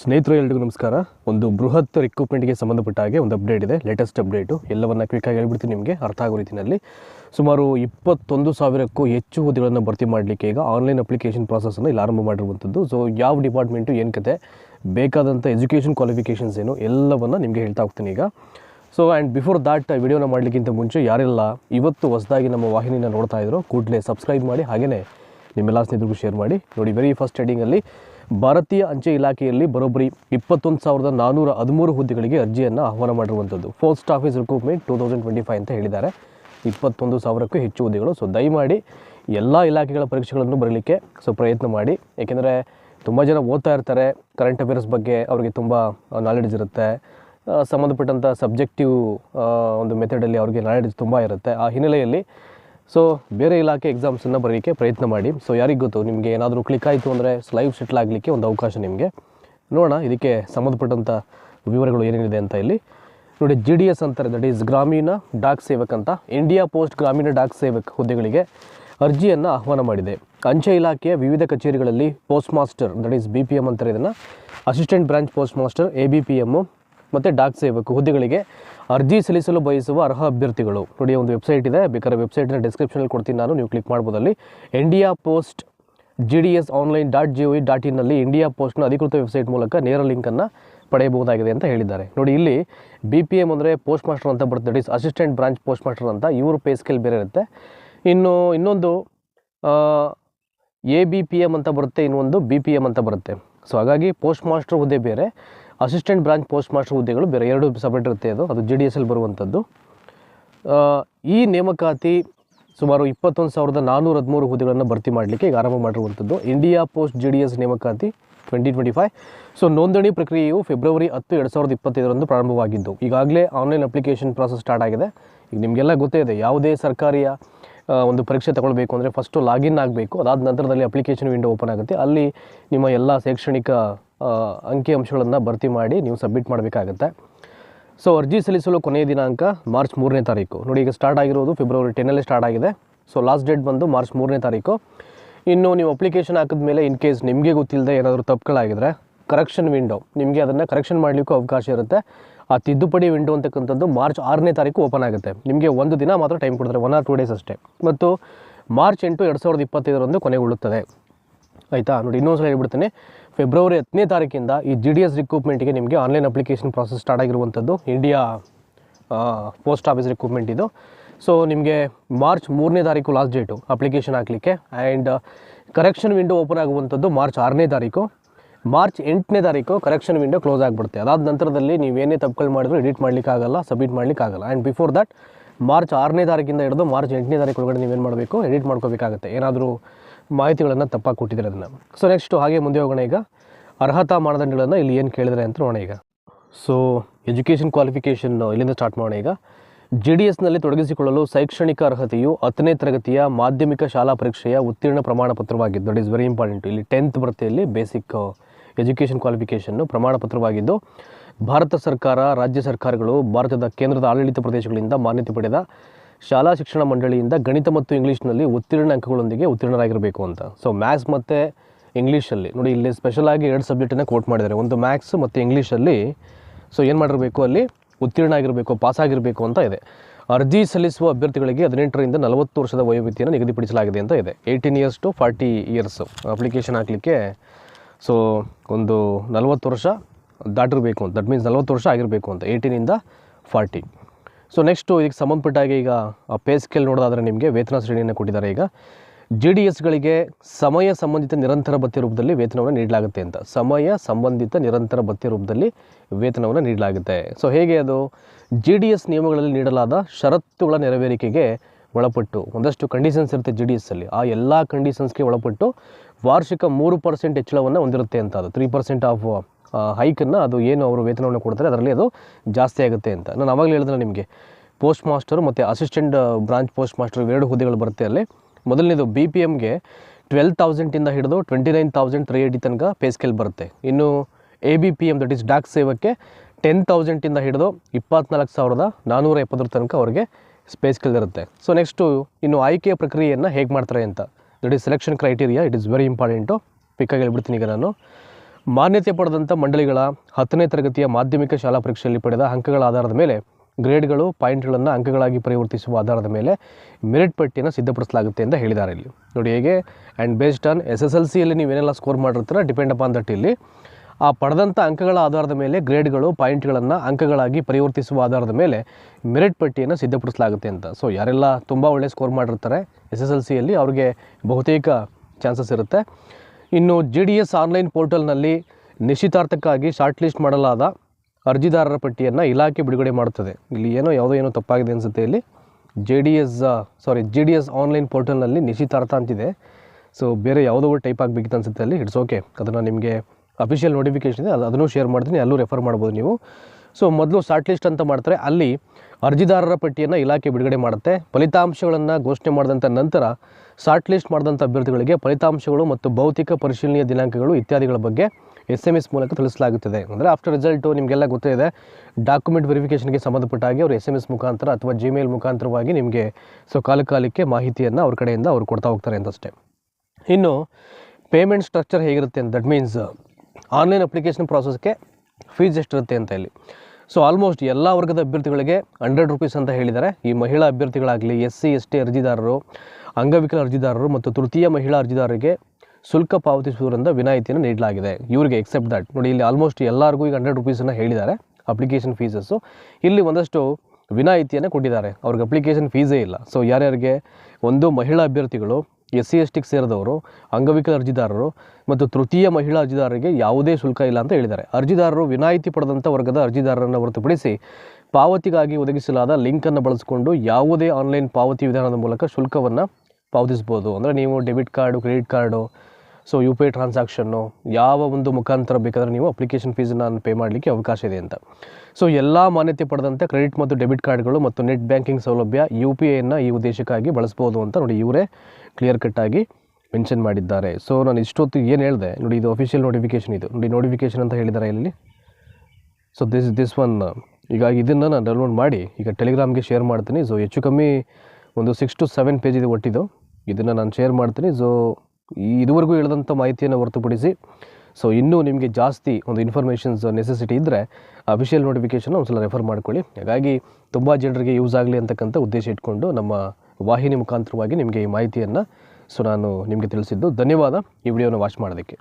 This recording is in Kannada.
ಸ್ನೇಹಿತರು, ಎಲ್ರಿಗೂ ನಮಸ್ಕಾರ. ಒಂದು ಬೃಹತ್ ರಿಕ್ರೂಟ್ಮೆಂಟ್ಗೆ ಸಂಬಂಧಪಟ್ಟ ಹಾಗೆ ಒಂದು ಅಪ್ಡೇಟ್ ಇದೆ. ಲೇಟೆಸ್ಟ್ ಅಪ್ಡೇಟು ಎಲ್ಲವನ್ನು ಕ್ವಿಕ್ಕಾಗಿ ಹೇಳ್ಬಿಡ್ತೀನಿ ನಿಮಗೆ. ಅರ್ಥ ಆಗೋ ರೀತಿಯಲ್ಲಿ ಸುಮಾರು ಇಪ್ಪತ್ತೊಂದು ಸಾವಿರಕ್ಕೂ ಹೆಚ್ಚು ಹುದ್ದೆಗಳನ್ನು ಭರ್ತಿ ಮಾಡಲಿಕ್ಕೆ ಈಗ ಆನ್ಲೈನ್ ಅಪ್ಲಿಕೇಶನ್ ಪ್ರಾಸೆಸನ್ನು ಇಲ್ಲಿ ಆರಂಭ ಮಾಡಿರುವಂಥದ್ದು. ಸೊ ಯಾವ ಡಿಪಾರ್ಟ್ಮೆಂಟು ಏನು ಕತೆ ಬೇಕಾದಂಥ ಎಜುಕೇಷನ್ ಕ್ವಾಲಿಫಿಕೇಷನ್ಸ್ ಏನು, ಎಲ್ಲವನ್ನು ನಿಮಗೆ ಹೇಳ್ತಾ ಹೋಗ್ತೀನಿ ಈಗ. ಸೊ ಆ್ಯಂಡ್ ಬಿಫೋರ್ ದಾಟ್ ವಿಡಿಯೋನ ಮಾಡಲಿಕ್ಕಿಂತ ಮುಂಚೆ ಯಾರೆಲ್ಲ ಇವತ್ತು ಹೊಸದಾಗಿ ನಮ್ಮ ವಾಹಿನಿನ ನೋಡ್ತಾ ಇದ್ರು, ಕೂಡಲೇ ಸಬ್ಸ್ಕ್ರೈಬ್ ಮಾಡಿ ಹಾಗೆಯೇ ನಿಮ್ಮೆಲ್ಲ ಸ್ನೇಹಿತರಿಗೂ ಶೇರ್ ಮಾಡಿ. ನೋಡಿ ವೆರಿ ಫಸ್ಟ್ ಹೆಡಿಂಗಲ್ಲಿ ಭಾರತೀಯ ಅಂಚೆ ಇಲಾಖೆಯಲ್ಲಿ ಬರೋಬ್ಬರಿ ಇಪ್ಪತ್ತೊಂದು ಸಾವಿರದ ನಾನ್ನೂರ ಹದಿಮೂರು ಹುದ್ದೆಗಳಿಗೆ ಅರ್ಜಿಯನ್ನು ಆಹ್ವಾನ ಮಾಡಿರುವಂಥದ್ದು. Post office recruitment two thousand twenty five ಅಂತ ಹೇಳಿದ್ದಾರೆ. ಇಪ್ಪತ್ತೊಂದು ಸಾವಿರಕ್ಕೂ ಹೆಚ್ಚು ಹುದ್ದೆಗಳು. ಸೊ, ದಯಮಾಡಿ ಎಲ್ಲ ಇಲಾಖೆಗಳ ಪರೀಕ್ಷೆಗಳನ್ನು ಬರಲಿಕ್ಕೆ ಸೊ, ಪ್ರಯತ್ನ ಮಾಡಿ. ಏಕೆಂದರೆ ತುಂಬ ಜನ ಓದ್ತಾ ಇರ್ತಾರೆ. ಕರೆಂಟ್ ಅಫೇರ್ಸ್ ಬಗ್ಗೆ ಅವರಿಗೆ ತುಂಬ ನಾಲೆಡ್ಜ್ ಇರುತ್ತೆ. ಸಂಬಂಧಪಟ್ಟಂಥ ಸಬ್ಜೆಕ್ಟಿವ್ ಒಂದು ಮೆಥಡಲ್ಲಿ ಅವ್ರಿಗೆ ನಾಲೆಡ್ಜ್ ತುಂಬ ಇರುತ್ತೆ. ಆ ಹಿನ್ನೆಲೆಯಲ್ಲಿ ಸೊ ಬೇರೆ ಇಲಾಖೆ ಎಕ್ಸಾಮ್ಸನ್ನು ಬರೀಲಿಕ್ಕೆ ಪ್ರಯತ್ನ ಮಾಡಿ. ಸೊ ಯಾರಿಗೆ ಗೊತ್ತು? ನಿಮಗೆ ಏನಾದರೂ ಕ್ಲಿಕ್ ಆಯಿತು ಅಂದರೆ ಲೈವ್ ಸೆಟ್ಲ್ ಆಗಲಿಕ್ಕೆ ಒಂದು ಅವಕಾಶ ನಿಮಗೆ. ನೋಡೋಣ, ಇದಕ್ಕೆ ಸಂಬಂಧಪಟ್ಟಂಥ ವಿವರಗಳು ಏನೇನಿದೆ ಅಂತ ಇಲ್ಲಿ. ನೋಡಿ ಜಿ ಡಿ ಎಸ್ ಅಂತಾರೆ ದಟ್ ಈಸ್ ಗ್ರಾಮೀಣ ಡಾಕ್ ಸೇವಕ್ ಅಂತ. ಇಂಡಿಯಾ ಪೋಸ್ಟ್ ಗ್ರಾಮೀಣ ಡಾಕ್ ಸೇವಕ್ ಹುದ್ದೆಗಳಿಗೆ ಅರ್ಜಿಯನ್ನು ಆಹ್ವಾನ ಮಾಡಿದೆ. ಅಂಚೆ ಇಲಾಖೆಯ ವಿವಿಧ ಕಚೇರಿಗಳಲ್ಲಿ post master that is B P M ಅಂತಾರೆ ಇದನ್ನು. Assistant branch post master A B P M ಮತ್ತು ಡಾಕ್ ಸೇವಕ ಹುದ್ದೆಗಳಿಗೆ ಅರ್ಜಿ ಸಲ್ಲಿಸಲು ಬಯಸುವ ಅರ್ಹ ಅಭ್ಯರ್ಥಿಗಳು. ನೋಡಿ, ಒಂದು ವೆಬ್ಸೈಟ್ ಇದೆ. ಬೇಕಾದ್ರೆ ವೆಬ್ಸೈಟ್ನ ಡಿಸ್ಕ್ರಿಪ್ಷನಲ್ಲಿ ಕೊಡ್ತೀನಿ ನಾನು. ನೀವು ಕ್ಲಿಕ್ ಮಾಡ್ಬೋದು ಅಲ್ಲಿ India post G D S online dot G O V dot ಇನ್ನಲ್ಲಿ India ಪೋಸ್ಟ್ನ ಅಧಿಕೃತ ವೆಬ್ಸೈಟ್ ಮೂಲಕ ನೇರ ಲಿಂಕನ್ನು ಪಡೆಯಬಹುದಾಗಿದೆ ಅಂತ ಹೇಳಿದ್ದಾರೆ. ನೋಡಿ, ಇಲ್ಲಿ ಬಿ ಪಿ ಎಂ ಅಂದರೆ ಪೋಸ್ಟ್ ಮಾಸ್ಟರ್ ಅಂತ ಬರುತ್ತೆ that is assistant branch post master ಅಂತ. ಇವರು ಪೇ ಸ್ಕೇಲ್ ಬೇರೆ ಇರುತ್ತೆ. ಇನ್ನು, ಇನ್ನೊಂದು ಎ ಬಿ ಪಿ ಎಂ ಅಂತ ಬರುತ್ತೆ. ಇನ್ನೊಂದು ಬಿ ಪಿ ಎಂ ಅಂತ ಬರುತ್ತೆ. ಸೊ ಹಾಗಾಗಿ ಪೋಸ್ಟ್ ಮಾಸ್ಟರ್ ಹುದ್ದೆ ಬೇರೆ. ಅಸಿಸ್ಟೆಂಟ್ ಬ್ರಾಂಚ್ ಪೋಸ್ಟ್ ಮಾಸ್ಟರ್ ಹುದ್ದೆಗಳು ಬೇರೆ ಎರಡು ಸಪ್ರೇಟ್ ಇರುತ್ತೆ ಅದು. ಅದು ಜಿ ಡಿ ಎಸ್ ಅಲ್ಲಿ ಬರುವಂಥದ್ದು. ಈ ನೇಮಕಾತಿ ಸುಮಾರು ಇಪ್ಪತ್ತೊಂದು ಸಾವಿರದ ನಾನ್ನೂರ ಹದಿಮೂರು ಹುದ್ದೆಗಳನ್ನು ಭರ್ತಿ ಮಾಡಲಿಕ್ಕೆ ಈಗ ಆರಂಭ ಮಾಡಿರುವಂಥದ್ದು. India post G D S ನೇಮಕಾತಿ ಟ್ವೆಂಟಿ ಟ್ವೆಂಟಿ ಫೈವ್ ಸೊ ನೋಂದಣಿ ಪ್ರಕ್ರಿಯೆಯು ಫೆಬ್ರವರಿ ಹತ್ತು, ಎರಡು ಸಾವಿರದ ಇಪ್ಪತ್ತೈದರಂದು ಪ್ರಾರಂಭವಾಗಿದ್ದು. ಈಗಾಗಲೇ ಆನ್ಲೈನ್ ಅಪ್ಲಿಕೇಶನ್ ಪ್ರಾಸೆಸ್ ಸ್ಟಾರ್ಟ್ ಆಗಿದೆ. ಈಗ ನಿಮಗೆಲ್ಲ ಗೊತ್ತೇ ಇದೆ, ಯಾವುದೇ ಸರ್ಕಾರಿಯ ಒಂದು ಪರೀಕ್ಷೆ ತಗೊಳ್ಬೇಕು ಅಂದರೆ ಫಸ್ಟು ಲಾಗಿನ್ ಆಗಬೇಕು. ಅದಾದ ನಂತರದಲ್ಲಿ ಅಪ್ಲಿಕೇಶನ್ ವಿಂಡೋ ಓಪನ್ ಆಗುತ್ತೆ. ಅಲ್ಲಿ ನಿಮ್ಮ ಎಲ್ಲ ಶೈಕ್ಷಣಿಕ ಅಂಕಿಅಂಶಗಳನ್ನು ಭರ್ತಿ ಮಾಡಿ ನೀವು ಸಬ್ಮಿಟ್ ಮಾಡಬೇಕಾಗತ್ತೆ. ಸೊ ಅರ್ಜಿ ಸಲ್ಲಿಸಲು ಕೊನೆಯ ದಿನಾಂಕ ಮಾರ್ಚ್ ಮೂರನೇ ತಾರೀಕು. ನೋಡಿ, ಈಗ ಸ್ಟಾರ್ಟ್ ಆಗಿರೋದು ಫೆಬ್ರವರಿ ಟೆನ್ನಲ್ಲೇ ಸ್ಟಾರ್ಟ್ ಆಗಿದೆ. ಸೊ ಲಾಸ್ಟ್ ಡೇಟ್ ಬಂದು ಮಾರ್ಚ್ ಮೂರನೇ ತಾರೀಕು. ಇನ್ನು ನೀವು ಅಪ್ಲಿಕೇಶನ್ ಹಾಕಿದ ಮೇಲೆ ಇನ್ ಕೇಸ್ ನಿಮಗೆ ಗೊತ್ತಿಲ್ಲದೆ ಏನಾದರೂ ತಪ್ಪುಗಳಾಗಿದ್ರೆ ಕರೆಕ್ಷನ್ ವಿಂಡೋ ನಿಮಗೆ ಅದನ್ನು ಕರೆಕ್ಷನ್ ಮಾಡಲಿಕ್ಕೂ ಅವಕಾಶ ಇರುತ್ತೆ. ಆ ತಿದ್ದುಪಡಿ ವಿಂಡೋ ಅಂತಕ್ಕಂಥದ್ದು ಮಾರ್ಚ್ ಆರನೇ ತಾರೀಕು ಓಪನ್ ಆಗುತ್ತೆ. ನಿಮಗೆ ಒಂದು ದಿನ ಮಾತ್ರ ಟೈಮ್ ಕೊಡ್ತಾರೆ ಒನ್ ಆರ್ ಟೂ ಡೇಸ್ ಅಷ್ಟೇ. ಮತ್ತು ಮಾರ್ಚ್ ಎಂಟು ಎರಡು ಸಾವಿರದ ಇಪ್ಪತ್ತೈದರಂದು ಕೊನೆಗೊಳ್ಳುತ್ತದೆ. ಆಯಿತಾ? ನೋಡಿ ಇನ್ನೊಂದು ಸಲ ಹೇಳ್ಬಿಡ್ತೀನಿ. ಫೆಬ್ರವರಿ ಹತ್ತನೇ ತಾರೀಕಿಂದ ಈ ಜಿ ಡಿ ಎಸ್ ರಿಕ್ರೂಟ್ಮೆಂಟ್ಗೆ ನಿಮಗೆ ಆನ್ಲೈನ್ ಅಪ್ಲಿಕೇಶನ್ ಪ್ರಾಸೆಸ್ ಸ್ಟಾರ್ಟ್ ಆಗಿರುವಂಥದ್ದು ಇಂಡಿಯಾ ಪೋಸ್ಟ್ ಆಫೀಸ್ ರಿಕ್ರೂಟ್ಮೆಂಟ್ ಇದು. ಸೊ ನಿಮಗೆ ಮಾರ್ಚ್ ಮೂರನೇ ತಾರೀಕು ಲಾಸ್ಟ್ ಡೇಟು ಅಪ್ಲಿಕೇಶನ್ ಹಾಕಲಿಕ್ಕೆ ಆ್ಯಂಡ್ ಕರೆಕ್ಷನ್ ವಿಂಡೋ ಓಪನ್ ಆಗುವಂಥದ್ದು ಮಾರ್ಚ್ ಆರನೇ ತಾರೀಕು. ಮಾರ್ಚ್ ಎಂಟನೇ ತಾರೀಕು ಕರೆಕ್ಷನ್ ವಿಂಡೋ ಕ್ಲೋಸ್ ಆಗಿಬಿಡುತ್ತೆ. ಅದಾದ ನಂತರದಲ್ಲಿ ನೀವೇನೇ ತಪ್ಪುಗಳು ಮಾಡಿದ್ರು ಎಡಿಟ್ ಮಾಡಲಿಕ್ಕಾಗಲ್ಲ ಸಬ್ಮಿಟ್ ಮಾಡಲಿಕ್ಕಾಗಲ್ಲ ಆ್ಯಂಡ್ ಬಿಫೋರ್ ದಟ್ ಮಾರ್ಚ್ ಆರನೇ ತಾರೀಕಿಂದ ಹಿಡಿದು ಮಾರ್ಚ್ ಎಂಟನೇ ತಾರೀಕು ಒಳಗಡೆ ನೀವೇನು ಮಾಡಬೇಕು? ಎಡಿಟ್ ಮಾಡ್ಕೋಬೇಕಾಗತ್ತೆ. ಏನಾದರೂ ಮಾಹಿತಿಗಳನ್ನು ತಪ್ಪಾಗಿ ಕೊಟ್ಟಿದ್ದಾರೆ ಅದನ್ನು. ಸೊ ನೆಕ್ಸ್ಟು ಹಾಗೆ ಮುಂದೆ ಹೋಗೋಣ ಈಗ. ಅರ್ಹತಾ ಮಾನದಂಡಗಳನ್ನು ಇಲ್ಲಿ ಏನು ಕೇಳಿದರೆ ಅಂತ ನೋಡೋಣ ಈಗ. ಸೊ ಎಜುಕೇಷನ್ ಕ್ವಾಲಿಫಿಕೇಷನ್ ಇಲ್ಲಿಂದ ಸ್ಟಾರ್ಟ್ ಮಾಡೋಣ ಈಗ. ಜಿ ಡಿ ಎಸ್ನಲ್ಲಿ ತೊಡಗಿಸಿಕೊಳ್ಳಲು ಶೈಕ್ಷಣಿಕ ಅರ್ಹತೆಯು ಹತ್ತನೇ ತರಗತಿಯ ಮಾಧ್ಯಮಿಕ ಶಾಲಾ ಪರೀಕ್ಷೆಯ ಉತ್ತೀರ್ಣ ಪ್ರಮಾಣ ಪತ್ರವಾಗಿದ್ದು ದಟ್ ಈಸ್ ವೆರಿ ಇಂಪಾರ್ಟೆಂಟ್ ಇಲ್ಲಿ ಟೆಂತ್ ಬರುತ್ತೆ ಇಲ್ಲಿ ಬೇಸಿಕ್ ಎಜುಕೇಷನ್ ಕ್ವಾಲಿಫಿಕೇಷನ್ನು ಪ್ರಮಾಣ ಪತ್ರವಾಗಿದ್ದು ಭಾರತ ಸರ್ಕಾರ, ರಾಜ್ಯ ಸರ್ಕಾರಗಳು ಭಾರತದ ಕೇಂದ್ರದ ಆಡಳಿತ ಪ್ರದೇಶಗಳಿಂದ ಮಾನ್ಯತೆ ಪಡೆದ ಶಾಲಾ ಶಿಕ್ಷಣ ಮಂಡಳಿಯಿಂದ ಗಣಿತ ಮತ್ತು ಇಂಗ್ಲೀಷ್ನಲ್ಲಿ ಉತ್ತೀರ್ಣ ಅಂಕಗಳೊಂದಿಗೆ ಉತ್ತೀರ್ಣರಾಗಿರಬೇಕು ಅಂತ. ಸೊ ಮ್ಯಾಥ್ಸ್ ಮತ್ತು ಇಂಗ್ಲೀಷಲ್ಲಿ, ನೋಡಿ ಇಲ್ಲಿ ಸ್ಪೆಷಲ್ ಆಗಿ ಎರಡು ಸಬ್ಜೆಕ್ಟನ್ನು ಕೋಟ್ ಮಾಡಿದ್ದಾರೆ. ಒಂದು ಮ್ಯಾಥ್ಸ್ ಮತ್ತು ಇಂಗ್ಲೀಷಲ್ಲಿ ಸೊ ಏನು ಮಾಡಿರಬೇಕು ಅಲ್ಲಿ? ಉತ್ತೀರ್ಣ ಆಗಿರಬೇಕು ಪಾಸಾಗಿರಬೇಕು ಅಂತ ಇದೆ. ಅರ್ಜಿ ಸಲ್ಲಿಸುವ ಅಭ್ಯರ್ಥಿಗಳಿಗೆ ಹದಿನೆಂಟರಿಂದ ನಲವತ್ತು ವರ್ಷದ ವಯೋಮಿತಿಯನ್ನು ನಿಗದಿಪಡಿಸಲಾಗಿದೆ ಅಂತ ಇದೆ. Eighteen years to forty years application ಹಾಕಲಿಕ್ಕೆ ಸೊ ಒಂದು ನಲವತ್ತು ವರ್ಷ ದಾಟಿರಬೇಕು ಅಂತ. ದಟ್ ಮೀನ್ಸ್ ನಲವತ್ತು ವರ್ಷ ಆಗಿರಬೇಕು ಅಂತ ಏಯ್ಟೀನಿಂದ ಫಾರ್ಟಿ ಸೊ ನೆಕ್ಸ್ಟು ಇದಕ್ಕೆ ಸಂಬಂಧಪಟ್ಟ ಹಾಗೆ ಈಗ ಪೇ ಸ್ಕೇಲ್ ನೋಡೋದಾದರೆ ನಿಮಗೆ ವೇತನ ಶ್ರೇಣಿಯನ್ನು ಕೊಟ್ಟಿದ್ದಾರೆ. ಈಗ ಜಿ ಡಿ ಎಸ್ಗಳಿಗೆ ಸಮಯ ಸಂಬಂಧಿತ ನಿರಂತರ ಭತ್ಯೆ ರೂಪದಲ್ಲಿ ವೇತನವನ್ನು ನೀಡಲಾಗುತ್ತೆ ಅಂತ. ಸಮಯ ಸಂಬಂಧಿತ ನಿರಂತರ ಭತ್ಯೆ ರೂಪದಲ್ಲಿ ವೇತನವನ್ನು ನೀಡಲಾಗುತ್ತೆ. ಸೊ ಹೇಗೆ ಅದು? ಜಿ ಡಿ ಎಸ್ ನಿಯಮಗಳಲ್ಲಿ ನೀಡಲಾದ ಷರತ್ತುಗಳ ನೆರವೇರಿಕೆಗೆ ಒಳಪಟ್ಟು, ಒಂದಷ್ಟು ಕಂಡೀಷನ್ಸ್ ಇರುತ್ತೆ ಜಿ ಡಿ ಎಸ್ಸಲ್ಲಿ ಆ ಎಲ್ಲ ಕಂಡೀಷನ್ಸ್ಗೆ ಒಳಪಟ್ಟು ವಾರ್ಷಿಕ ಮೂರು ಪರ್ಸೆಂಟ್ ಹೆಚ್ಚಳವನ್ನು ಹೊಂದಿರುತ್ತೆ ಅಂತ ಅದು. ತ್ರೀ ಪರ್ಸೆಂಟ್ ಆಫ್ ಹೈಕನ್ನು ಅದು ಏನು ಅವರು ವೇತನವನ್ನು ಕೊಡ್ತಾರೆ, ಅದರಲ್ಲಿ ಅದು ಜಾಸ್ತಿ ಆಗುತ್ತೆ ಅಂತ. ನಾನು ಅವಾಗಲೇ ಹೇಳಿದ್ರೆ ನಿಮಗೆ ಪೋಸ್ಟ್ ಮಾಸ್ಟರ್ ಮತ್ತು ಅಸಿಸ್ಟೆಂಟ್ ಬ್ರಾಂಚ್ ಪೋಸ್ಟ್ ಮಾಸ್ಟರ್ ಎರಡು ಹುದ್ದೆಗಳು ಬರುತ್ತೆ ಅಲ್ಲಿ. ಮೊದಲನೇದು ಬಿ ಪಿ ಎಮ್ಗೆ ಟ್ವೆಲ್ ತೌಸಂಡಿಂದ ಹಿಡಿದು twenty nine thousand three eighty ತನಕ ಪೇ ಸ್ಕೇಲ್ ಬರುತ್ತೆ. ಇನ್ನು A B P M that is Dak ಸೇವಕ್ಕೆ ten ತೌಸಂಡಿಂದ ಹಿಡಿದು ಇಪ್ಪತ್ನಾಲ್ಕು ಸಾವಿರದ ನಾನ್ನೂರ ಎಪ್ಪತ್ತರ ತನಕ ಅವರಿಗೆ ಸ್ಪೇಸ್ ಇರುತ್ತೆ. ಸೊ ನೆಕ್ಸ್ಟು ಇನ್ನು ಆಯ್ಕೆಯ ಪ್ರಕ್ರಿಯೆಯನ್ನು ಹೇಗೆ ಮಾಡ್ತಾರೆ ಅಂತ. That is selection criteria it is very important ಪಿಕ್ಕಾಗಿ ಹೇಳ್ಬಿಡ್ತೀನಿ ಈಗ ನಾನು. ಮಾನ್ಯತೆ ಪಡೆದಂಥ ಮಂಡಳಿಗಳ ಹತ್ತನೇ ತರಗತಿಯ ಮಾಧ್ಯಮಿಕ ಶಾಲಾ ಪರೀಕ್ಷೆಯಲ್ಲಿ ಪಡೆದ ಅಂಕಗಳ ಆಧಾರದ ಮೇಲೆ ಗ್ರೇಡ್ಗಳು, ಪಾಯಿಂಟ್ಗಳನ್ನು ಅಂಕಗಳಾಗಿ ಪರಿವರ್ತಿಸುವ ಆಧಾರದ ಮೇಲೆ ಮೆರಿಟ್ ಪಟ್ಟಿಯನ್ನು ಸಿದ್ಧಪಡಿಸಲಾಗುತ್ತೆ ಅಂತ ಹೇಳಿದ್ದಾರೆ ಇಲ್ಲಿ. ನೋಡಿ ಹೇಗೆ and based on S S L ಸಿಯಲ್ಲಿ ನೀವೇನೆಲ್ಲ ಸ್ಕೋರ್ ಮಾಡಿರ್ತೀರ ಡಿಪೆಂಡ್ ಅಪಾನ್ ದಟ್ ಇಲ್ಲಿ. ಆ ಪಡೆದಂಥ ಅಂಕಗಳ ಆಧಾರದ ಮೇಲೆ ಗ್ರೇಡ್ಗಳು, ಪಾಯಿಂಟ್ಗಳನ್ನು ಅಂಕಗಳಾಗಿ ಪರಿವರ್ತಿಸುವ ಆಧಾರದ ಮೇಲೆ ಮೆರಿಟ್ ಪಟ್ಟಿಯನ್ನು ಸಿದ್ಧಪಡಿಸಲಾಗುತ್ತೆ ಅಂತ. ಸೊ ಯಾರೆಲ್ಲ ತುಂಬ ಒಳ್ಳೆ ಸ್ಕೋರ್ ಮಾಡಿರ್ತಾರೆ ಎಸ್ ಎಸ್ ಎಲ್ ಸಿಯಲ್ಲಿ ಅವ್ರಿಗೆ ಬಹುತೇಕ ಚಾನ್ಸಸ್ ಇರುತ್ತೆ. ಇನ್ನು ಜೆ ಡಿ ಎಸ್ ಆನ್ಲೈನ್ ಪೋರ್ಟಲ್ನಲ್ಲಿ ನಿಶ್ಚಿತಾರ್ಥಕ್ಕಾಗಿ ಶಾರ್ಟ್ ಲಿಸ್ಟ್ ಮಾಡಲಾದ ಅರ್ಜಿದಾರರ ಪಟ್ಟಿಯನ್ನು ಇಲಾಖೆ ಬಿಡುಗಡೆ ಮಾಡುತ್ತದೆ. ಇಲ್ಲಿ ಏನೋ ಯಾವುದೋ ಏನೋ ತಪ್ಪಾಗಿದೆ ಅನಿಸುತ್ತೆ ಇಲ್ಲಿ. J D S sorry J D S online ಪೋರ್ಟಲ್ನಲ್ಲಿ ನಿಶ್ಚಿತಾರ್ಥ ಅಂತಿದೆ. ಸೊ ಬೇರೆ ಯಾವುದೋ ಟೈಪ್ ಆಗಬೇಕಿತ್ತು ಅನಿಸುತ್ತೆ ಅಲ್ಲಿ. ಇಟ್ಸ್ ಓಕೆ ಅದನ್ನು ನಿಮಗೆ ಅಫಿಷಿಯಲ್ ನೋಟಿಫಿಕೇಶನ್ ಇದೆ. ಅದು, ಅದನ್ನು ಶೇರ್ ಮಾಡ್ತೀನಿ. ಅಲ್ಲೂ ರೆಫರ್ ಮಾಡ್ಬೋದು ನೀವು. ಸೊ ಮೊದಲು ಶಾರ್ಟ್ ಲಿಸ್ಟ್ ಅಂತ ಮಾಡ್ತಾರೆ. ಅಲ್ಲಿ ಅರ್ಜಿದಾರರ ಪಟ್ಟಿಯನ್ನು ಇಲಾಖೆ ಬಿಡುಗಡೆ ಮಾಡುತ್ತೆ. ಫಲಿತಾಂಶಗಳನ್ನು ಘೋಷಣೆ ಮಾಡಿದಂಥ ನಂತರ ಶಾರ್ಟ್ ಲಿಸ್ಟ್ ಮಾಡಿದಂಥ ಅಭ್ಯರ್ಥಿಗಳಿಗೆ ಫಲಿತಾಂಶಗಳು ಮತ್ತು ಭೌತಿಕ ಪರಿಶೀಲನೆಯ ದಿನಾಂಕಗಳು ಇತ್ಯಾದಿಗಳ ಬಗ್ಗೆ ಎಸ್ ಎಂ ಎಸ್ ಮೂಲಕ ತಿಳಿಸಲಾಗುತ್ತದೆ. ಅಂದರೆ ಆಫ್ಟರ್ ರಿಸಲ್ಟು ನಿಮಗೆಲ್ಲ ಗೊತ್ತೇ ಇದೆ. ಡಾಕ್ಯುಮೆಂಟ್ ವೆರಿಫಿಕೇಷನ್ಗೆ ಸಂಬಂಧಪಟ್ಟಾಗಿ ಅವರು ಎಸ್ ಎಂ ಎಸ್ ಮುಖಾಂತರ ಅಥವಾ ಜಿಮೇಲ್ ಮುಖಾಂತರವಾಗಿ ನಿಮಗೆ ಸೊ ಕಾಲಕಾಲಕ್ಕೆ ಮಾಹಿತಿಯನ್ನು ಅವ್ರ ಕಡೆಯಿಂದ ಅವ್ರು ಕೊಡ್ತಾ ಹೋಗ್ತಾರೆ ಅಂತಷ್ಟೇ. ಇನ್ನು ಪೇಮೆಂಟ್ ಸ್ಟ್ರಕ್ಚರ್ ಹೇಗಿರುತ್ತೆ ಅಂತ ದಟ್ ಮೀನ್ಸ್ ಆನ್ಲೈನ್ ಅಪ್ಲಿಕೇಶನ್ ಪ್ರಾಸೆಸ್ಗೆ ಫೀಸ್ ಎಷ್ಟಿರುತ್ತೆ ಅಂತ ಇಲ್ಲಿ ಸೊ ಆಲ್ಮೋಸ್ಟ್ ಎಲ್ಲ ವರ್ಗದ ಅಭ್ಯರ್ಥಿಗಳಿಗೆ ಹಂಡ್ರೆಡ್ ರುಪೀಸ್ ಅಂತ ಹೇಳಿದ್ದಾರೆ. ಈ ಮಹಿಳಾ ಅಭ್ಯರ್ಥಿಗಳಾಗಲಿ ಎಸ್ ಸಿ ಎಸ್ ಟಿ ಅರ್ಜಿದಾರರು ಅಂಗವಿಕಲ ಅರ್ಜಿದಾರರು ಮತ್ತು ತೃತೀಯ ಮಹಿಳಾ ಅರ್ಜಿದಾರರಿಗೆ ಶುಲ್ಕ ಪಾವತಿಸುವುದರಿಂದ ವಿನಾಯಿತಿಯನ್ನು ನೀಡಲಾಗಿದೆ. ಇವರಿಗೆ ಎಕ್ಸೆಪ್ಟ್ ದಟ್ ನೋಡಿ, ಇಲ್ಲಿ ಆಲ್ಮೋಸ್ಟ್ ಎಲ್ಲರಿಗೂ ಈಗ ಹಂಡ್ರೆಡ್ ರುಪೀಸನ್ನು ಹೇಳಿದ್ದಾರೆ. ಅಪ್ಲಿಕೇಶನ್ ಫೀಸಸ್ಸು ಇಲ್ಲಿ ಒಂದಷ್ಟು ವಿನಾಯಿತಿಯನ್ನು ಕೊಟ್ಟಿದ್ದಾರೆ. ಅವ್ರಿಗೆ ಅಪ್ಲಿಕೇಶನ್ ಫೀಸೇ ಇಲ್ಲ. ಸೊ ಯಾರ್ಯಾರಿಗೆ? ಒಂದು ಮಹಿಳಾ ಅಭ್ಯರ್ಥಿಗಳು ಎಸ್ ಸಿ ಎಸ್ ಟಿಗೆ ಸೇರಿದವರು, ಅಂಗವಿಕಲ ಅರ್ಜಿದಾರರು ಮತ್ತು ತೃತೀಯ ಮಹಿಳಾ ಅರ್ಜಿದಾರರಿಗೆ ಯಾವುದೇ ಶುಲ್ಕ ಇಲ್ಲ ಅಂತ ಹೇಳಿದ್ದಾರೆ. ಅರ್ಜಿದಾರರು ವಿನಾಯಿತಿ ಪಡೆದಂಥ ವರ್ಗದ ಅರ್ಜಿದಾರರನ್ನು ಹೊರತುಪಡಿಸಿ ಪಾವತಿಗಾಗಿ ಒದಗಿಸಲಾದ ಲಿಂಕನ್ನು ಬಳಸಿಕೊಂಡು ಯಾವುದೇ ಆನ್ಲೈನ್ ಪಾವತಿ ವಿಧಾನದ ಮೂಲಕ ಶುಲ್ಕವನ್ನು ಪಾವತಿಸ್ಬೋದು. ಅಂದರೆ ನೀವು debit card credit card so U P I transaction ಯಾವ ಒಂದು ಮುಖಾಂತರ ಬೇಕಾದರೆ ನೀವು ಅಪ್ಲಿಕೇಶನ್ ಫೀಸನ್ನು ಪೇ ಮಾಡಲಿಕ್ಕೆ ಅವಕಾಶ ಇದೆ ಅಂತ. ಸೊ ಎಲ್ಲ ಮಾನ್ಯತೆ ಪಡೆದಂತೆ ಕ್ರೆಡಿಟ್ ಮತ್ತು ಡೆಬಿಟ್ ಕಾರ್ಡ್ಗಳು ಮತ್ತು ನೆಟ್ ಬ್ಯಾಂಕಿಂಗ್ ಸೌಲಭ್ಯ ಯು ಪಿ ಐನ ಈ ಉದ್ದೇಶಕ್ಕಾಗಿ ಬಳಸ್ಬೋದು ಅಂತ ನೋಡಿ ಇವರೇ ಕ್ಲಿಯರ್ ಕಟ್ಟಾಗಿ ಮೆನ್ಷನ್ ಮಾಡಿದ್ದಾರೆ. ಸೊ ನಾನು ಇಷ್ಟೊತ್ತು ಏನು ಹೇಳಿದೆ? ನೋಡಿ, ಇದು ಅಫಿಷಿಯಲ್ ನೋಟಿಫಿಕೇಶನ್ ಇದು. ನೋಡಿ ನೋಟಿಫಿಕೇಷನ್ ಅಂತ ಹೇಳಿದ್ದಾರೆ ಇಲ್ಲಿ. ಸೊ ದಿಸ್ ದಿಸ್ ಒನ್ ಈಗ ಇದನ್ನು ನಾನು ಡೌನ್ಲೋಡ್ ಮಾಡಿ, ಈಗ ಟೆಲಿಗ್ರಾಮ್ಗೆ ಶೇರ್ ಮಾಡ್ತೀನಿ. ಸೊ ಹೆಚ್ಚು ಕಮ್ಮಿ ಒಂದು ಸಿಕ್ಸ್ ಟು ಸೆವೆನ್ ಪೇಜ್ ಇದೆ ಒಟ್ಟಿದ್ದು ಇದನ್ನು ನಾನು ಶೇರ್ ಮಾಡ್ತೀನಿ. ಸೊ ಇದುವರೆಗೂ ಹೇಳಿದಂಥ ಮಾಹಿತಿಯನ್ನು ಹೊರತುಪಡಿಸಿ ಸೊ ಇನ್ನೂ ನಿಮಗೆ ಜಾಸ್ತಿ ಒಂದು ಇನ್ಫಾರ್ಮೇಷನ್ಸ್ ನೆಸೆಸಿಟಿ ಇದ್ದರೆ ಅಫಿಷಿಯಲ್ ನೋಟಿಫಿಕೇಷನ್ ಒಂದ್ಸಲ ರೆಫರ್ ಮಾಡ್ಕೊಳ್ಳಿ. ಹಾಗಾಗಿ ತುಂಬ ಜನರಿಗೆ ಯೂಸ್ ಆಗಲಿ ಅಂತಕ್ಕಂಥ ಉದ್ದೇಶ ಇಟ್ಕೊಂಡು ನಮ್ಮ ವಾಹಿನಿ ಮುಖಾಂತರವಾಗಿ ನಿಮಗೆ ಈ ಮಾಹಿತಿಯನ್ನು ಸೊ ನಾನು ನಿಮಗೆ ತಿಳಿಸಿದ್ದು. ಧನ್ಯವಾದ. ಈ ವಿಡಿಯೋನ ವಾಚ್ ಮಾಡೋದಕ್ಕೆ.